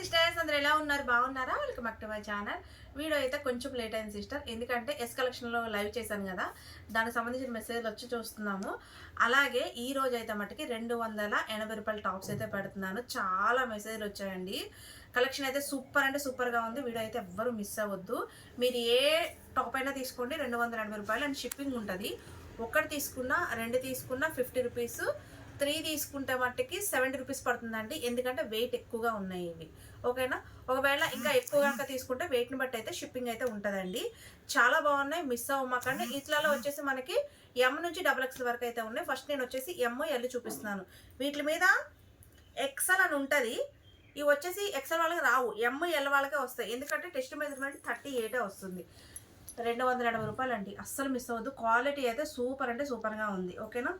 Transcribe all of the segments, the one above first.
Sisters అందరు ఎలా ఉన్నారు? బాగున్నారా? Welcome back to my channel. Video అయితే కొంచెం లేట్ అయింది సిస్టర్. ఎందుకంటే ఎస్ కలెక్షన్లో లైవ్ చేశాను కదా. దానికి సంబంధించిన మెసేజ్లు వచ్చి చూస్తున్నాము. అలాగే ఈ రోజు అయితే మటుకి రెండు వందల ఎనభై రూపాయల టాప్స్ అయితే పెడుతున్నాను. చాలా మెసేజ్లు వచ్చాయండి. కలెక్షన్ అయితే సూపర్ అంటే సూపర్గా ఉంది. వీడియో అయితే ఎవ్వరూ మిస్ అవ్వద్దు. మీరు ఏ టాప్ అయినా తీసుకోండి. రెండు వందల ఎనభై రూపాయలు అండ్ షిప్పింగ్ ఉంటుంది. ఒక్కటి తీసుకున్నా రెండు తీసుకున్నా ఫిఫ్టీ రూపీస్ త్రీ తీసుకుంటే మట్టుకి సెవెంటీ రూపీస్ పడుతుందండి. ఎందుకంటే వెయిట్ ఎక్కువగా ఉన్నాయి ఇవి. ఓకేనా? ఒకవేళ ఇంకా ఎక్కువ కనుక తీసుకుంటే వెయిట్ని బట్టి అయితే షిప్పింగ్ అయితే ఉంటుందండి. చాలా బాగున్నాయి. మిస్ అవ్వమాకండి ఇట్లలో వచ్చేసి మనకి ఎం నుంచి డబుల్ ఎక్స్ వరకు అయితే ఉన్నాయి. ఫస్ట్ నేను వచ్చేసి ఎమ్ ఎల్ చూపిస్తున్నాను. వీటి మీద ఎక్సెల్ అని ఉంటుంది. ఇవి వచ్చేసి ఎక్సెల్ వాళ్ళకి రావు. ఎమ్ ఎల్ వాళ్ళకే వస్తాయి. ఎందుకంటే టెస్ట్ మెజర్మెంట్ థర్టీ ఎయిటే వస్తుంది. రెండు వందల ఎనభై రూపాయలు అండి అస్సలు మిస్ అవ్వద్దు. క్వాలిటీ అయితే సూపర్ అంటే సూపర్గా ఉంది. ఓకేనా?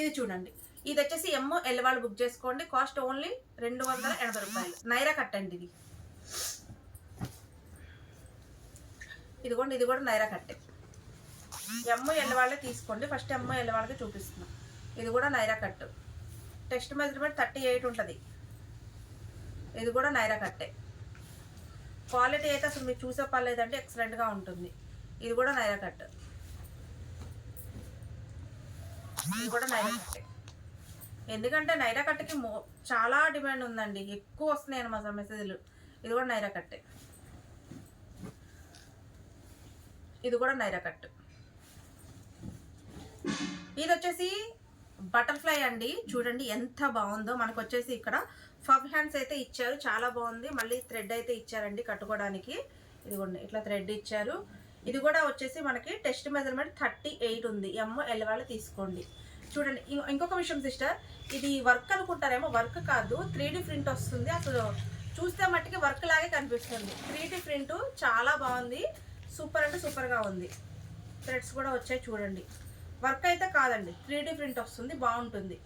ఇది చూడండి. ఇది వచ్చేసి ఎమ్మో ఎల్లవాళ్ళు బుక్ చేసుకోండి. కాస్ట్ ఓన్లీ రెండు వందల ఎనభై రూపాయలు. నైరా కట్టండి ఇది. ఇదిగోండి ఇది కూడా నైరా కట్టే. ఎమ్మో ఎల్లవాళ్ళే తీసుకోండి. ఫస్ట్ ఎమ్మో ఎల్లవాళ్ళకి చూపిస్తున్నాం. ఇది కూడా నైరా కట్టు. టెక్స్ట్ మెజర్మెంట్ థర్టీ ఎయిట్ ఉంటుంది. ఇది కూడా నైరా కట్టే. క్వాలిటీ అయితే అసలు మీరు చూసే పర్లేదంటే ఎక్సలెంట్గా ఉంటుంది. ఇది కూడా నైరా కట్ ఇది కూడా నైరా కట్టే. ఎందుకంటే నైరా కట్టకి మో చాలా డిమాండ్ ఉందండి. ఎక్కువ వస్తున్నాయి మా మెసేజ్లు. ఇది కూడా నైరా కట్టే. ఇది కూడా నైరా కట్ ఇది వచ్చేసి బటర్ఫ్లై అండి. చూడండి ఎంత బాగుందో. మనకు వచ్చేసి ఇక్కడ ఫబ్ హ్యాండ్స్ అయితే ఇచ్చారు. చాలా బాగుంది. మళ్ళీ థ్రెడ్ అయితే ఇచ్చారండి కట్టుకోవడానికి. ఇదిగోండి ఇట్లా థ్రెడ్ ఇచ్చారు. ఇది కూడా వచ్చేసి మనకి టెస్ట్ మెజర్మెంట్ థర్టీ ఎయిట్ ఉంది. ఎమ్ ఎల్ వాళ్ళు తీసుకోండి. చూడండి ఇంకొక విషయం సిస్టర్ ఇది వర్క్ అనుకుంటారేమో వర్క్ కాదు త్రీ ప్రింట్ వస్తుంది. అసలు చూస్తే మట్టికి వర్క్ లాగే కనిపిస్తుంది. త్రీ ప్రింట్ చాలా బాగుంది. సూపర్ అంటే సూపర్గా ఉంది. థ్రెడ్స్ కూడా వచ్చాయి చూడండి. వర్క్ అయితే కాదండి త్రీ డీ ప్రింట్ వస్తుంది బాగుంటుంది.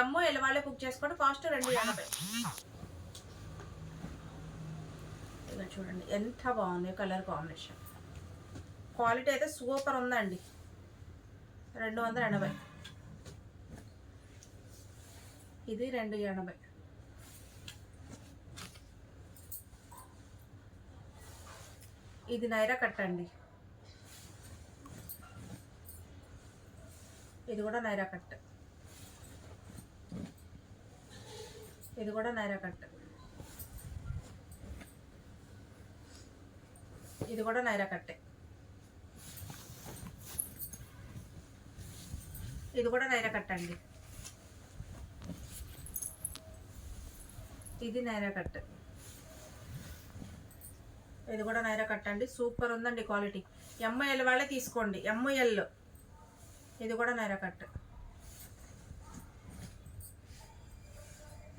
ఎమ్మో ఎలవాళ్ళే బుక్ చేసుకోండి కాస్ట్ రెండు ఎనభై ఇలా చూడండి ఎంత బాగుంది కలర్ కాంబినేషన్. క్వాలిటీ అయితే సూపర్ ఉందండి. రెండు వందల ఎనభై. ఇది రెండు ఎనభై. ఇది నైరా కట్టండి ఇది కూడా నైరా కట్. ఇది కూడా నైరా కట్. ఇది కూడా నైరా కట్టే ఇది కూడా నైరా కట్టండి ఇది నైరా కట్. ఇది కూడా నైరా కట్టండి సూపర్ ఉందండి క్వాలిటీ. ఎంఐఎల్ వాళ్ళే తీసుకోండి. ఎంఐఎల్ ఇది కూడా నైరా కట్.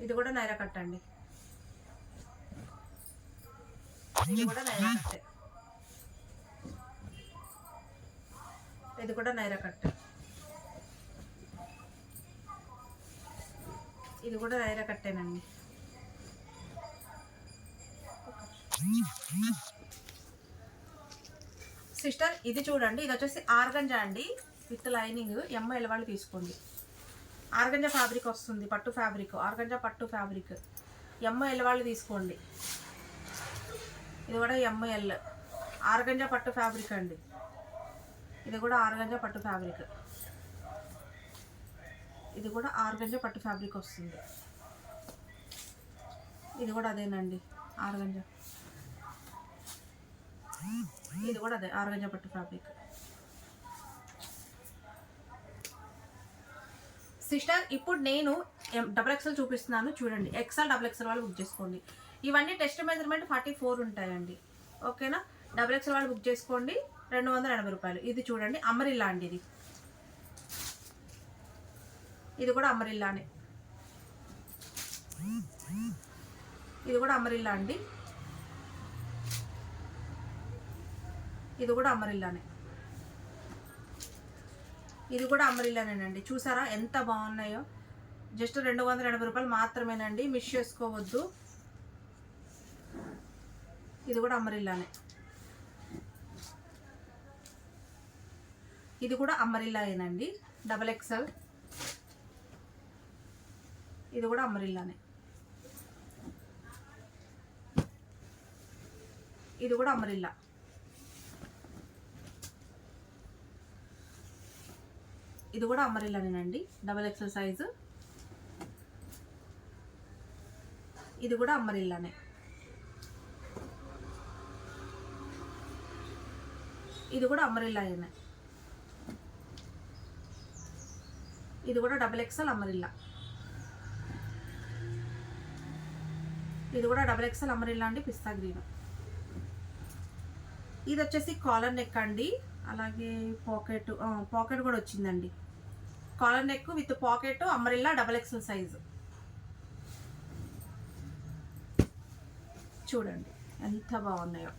ఇది కూడా నైరా కట్ అండి. ఇది కూడా నైరా కట్. ఇది కూడా నైరా కట్. ఇది కూడా నైరా కట్టేనండి. సిస్టర్ ఇది చూడండి ఇది వచ్చేసి ఆర్గంజా అండి. విత్ లైనింగ్ ఎంఐఎల్ వాళ్ళు తీసుకోండి. ఆర్గంజా ఫ్యాబ్రిక్ వస్తుంది పట్టు ఫ్యాబ్రిక్. ఆర్గంజా పట్టు ఫ్యాబ్రిక్. ఎంఐఎల్ వాళ్ళు తీసుకోండి. ఇది కూడా ఎంఐఎల్ ఆర్గంజా పట్టు ఫ్యాబ్రిక్ అండి. ఇది కూడా ఆర్గంజా పట్టు ఫ్యాబ్రిక్. ఇది కూడా ఆర్గంజా పట్టు ఫ్యాబ్రిక్ వస్తుంది. ఇది కూడా అదేనండి ఆర్గంజా. ఇది కూడా అదే ఆరుగంజ పట్టు ఫ్యాబ్రిక్. సిస్టర్ ఇప్పుడు నేను డబుల్ ఎక్స్ఎల్ చూపిస్తున్నాను చూడండి. ఎక్సెల్ డబుల్ ఎక్స్ఎల్ వాళ్ళు బుక్ చేసుకోండి. ఇవన్నీ టెస్ట్ మెజర్మెంట్ ఫార్టీ ఫోర్ ఉంటాయండి ఓకేనా డబుల్ ఎక్స్ఎల్ వాళ్ళు బుక్ చేసుకోండి రెండు వందల ఎనభై రూపాయలు. ఇది చూడండి అమరిల్లా అండి ఇది. ఇది కూడా అమరిల్లానే. ఇది కూడా అమరిల్లా అండి. ఇది కూడా అమరిల్లానే. ఇది కూడా అమరిల్లానేనండి. చూసారా ఎంత బాగున్నాయో. జస్ట్ రెండు వందల ఎనభై రూపాయలు మాత్రమేనండి. మిస్ చేసుకోవద్దు. ఇది కూడా అమరిల్లానే. ఇది కూడా అమరిల్లాయేనండి. డబల్ ఎక్సెల్ ఇది కూడా అమరిల్లానే. ఇది కూడా అమరిల్లా. ఇది కూడా అమరిల్లానేనండి డబల్ ఎక్సెల్ సైజు. ఇది కూడా అమరిల్లానే. ఇది కూడా అమరిల్లానే ఇది కూడా డబల్ ఎక్సెల్ అమరిల్లా. ఇది కూడా డబల్ ఎక్సెల్ అమరిల్లా అండి పిస్తా గ్రీన్. ఇది వచ్చేసి కాలర్ నెక్ అండి. అలాగే పాకెట్ పాకెట్ కూడా వచ్చిందండి. కాలర్ నెక్ విత్ పాకెట్ అమరిల్లా డబల్ ఎక్సెల్ సైజు చూడండి ఎంత బాగున్నాయో.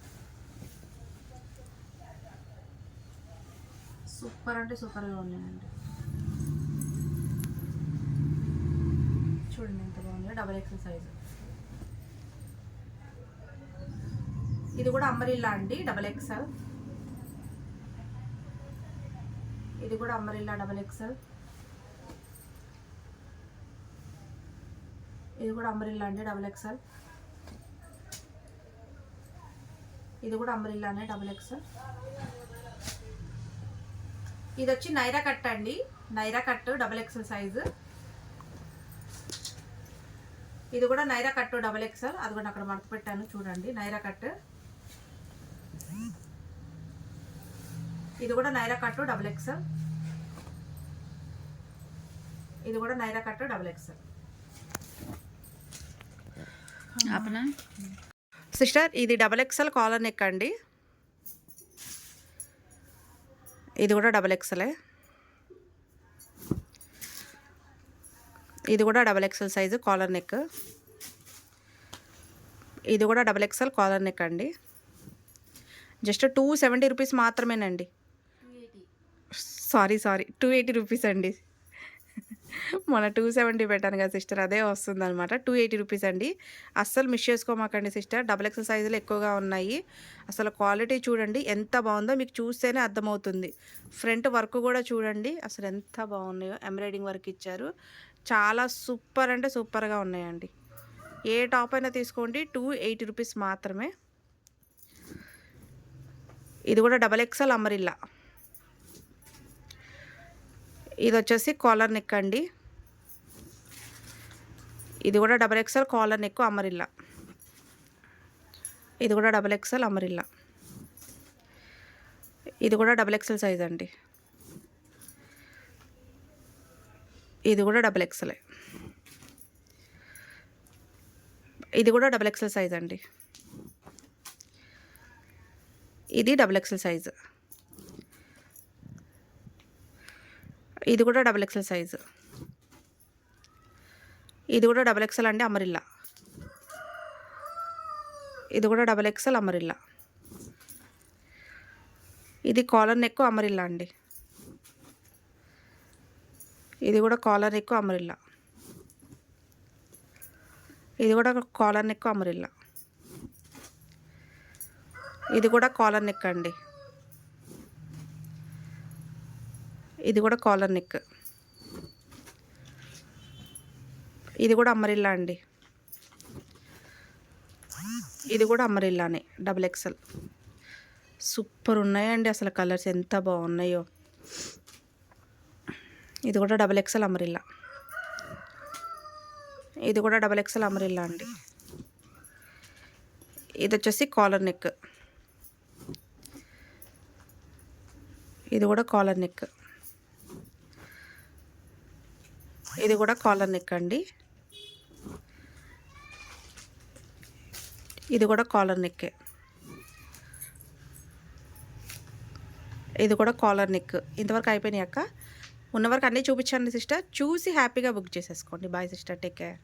సూపర్ అంటే సూపర్గా ఉన్నాయండి. చూడండి ఎంత బాగున్నాయో డబల్ ఎక్సెల్ సైజు ఇది కూడా అంబరిల్లా అండి డబల్ ఎక్సెల్ ఇది కూడా అంబరిల్లా డబల్ ఎక్సెల్ ఇది కూడా అంబరిల్లా అండి డబల్ ఎక్సెల్ ఇది కూడా అంబరిల్లానే డబుల్ ఎక్సెల్ ఇది వచ్చి నైరా కట్ అండి. Naira cut double XL size. ఇది కూడా నైరా కట్ డబుల్ ఎక్సెల్ అది కూడా అక్కడ మడత పెట్టాను చూడండి. నైరా కట్. ఇది కూడా నైరా కట్ డబుల్ ఎక్సెల్ ఇది కూడా నైరా కట్ డబుల్ ఆపనా? సిస్టర్ ఇది డబల్ ఎక్సెల్ కాలర్ నెక్ అండి. ఇది కూడా డబల్ ఎక్సెలే ఇది కూడా double XL size collar neck. ఇది కూడా డబల్ ఎక్సెల్ కాలర్ నెక్ అండి. జస్ట్ టూ సెవెంటీ రూపీస్ మాత్రమేనండి. Sorry sorry two eighty rupees అండి. మన టూ సెవెంటీ పెట్టాను కదా సిస్టర్ అదే వస్తుంది అనమాట టూ ఎయిటీ రూపీస్ అండి. అస్సలు మిస్ చేసుకోమాకండి సిస్టర్. డబుల్ ఎక్స్ సైజులు ఎక్కువగా ఉన్నాయి. అసలు క్వాలిటీ చూడండి ఎంత బాగుందో మీకు చూస్తేనే అర్థమవుతుంది. ఫ్రంట్ వర్క్ కూడా చూడండి. అసలు ఎంత బాగున్నాయో ఎంబ్రాయిడింగ్ వర్క్ ఇచ్చారు. చాలా సూపర్ అంటే సూపర్గా ఉన్నాయండి. ఏ టాప్ అయినా తీసుకోండి. టూ ఎయిటీ రూపీస్ మాత్రమే. ఇది కూడా డబల్ ఎక్సెల్ అమరిల్లా. ఇది వచ్చేసి కాలర్ నెక్ అండి. ఇది కూడా డబల్ ఎక్సెల్ కాలర్ నెక్ అమరిల్లా. ఇది కూడా డబల్ ఎక్సెల్ అమరిల్లా. ఇది కూడా డబల్ ఎక్సెల్ సైజ్ అండి. ఇది కూడా డబల్ ఎక్సెలే ఇది కూడా డబల్ ఎక్సెల్ సైజ్ అండి. ఇది డబల్ ఎక్సెల్ సైజు ఇది కూడా డబల్ ఎక్సెల్ సైజు ఇది కూడా డబల్ ఎక్సెల్ అండి అమరిల్లా. ఇది కూడా డబల్ ఎక్సెల్ అమరిల్లా. ఇది కాలర్ నెక్ అమరిల్లా అండి. ఇది కూడా కాలర్ నెక్ అమరిల్లా. ఇది కూడా కాలర్ నెక్ అమరిల్లా. ఇది కూడా కాలర్ నెక్ అండి. ఇది కూడా కాలర్ నెక్. ఇది కూడా అమ్మరిల్లా అండి. ఇది కూడా అమ్మరిల్లానే డబుల్ ఎక్సెల్ సూపర్ ఉన్నాయండి అసలు కలర్స్ ఎంత బాగున్నాయో. ఇది కూడా డబుల్ ఎక్సెల్ అమరిల్లా. ఇది కూడా డబుల్ ఎక్సెల్ అమరిల్లా అండి. ఇది వచ్చేసి కాలర్ నెక్. ఇది కూడా కాలర్ నెక్. ఇది కూడా కాలర్ నెక్ అండి. ఇది కూడా కాలర్ నెక్కే ఇది కూడా కాలర్ నెక్. ఇంతవరకు అయిపోయినాయి అక్క. ఉన్నవరకు అన్నీ చూపించండి సిస్టర్. చూసి హ్యాపీగా బుక్ చేసేసుకోండి. Bye sister. Take care.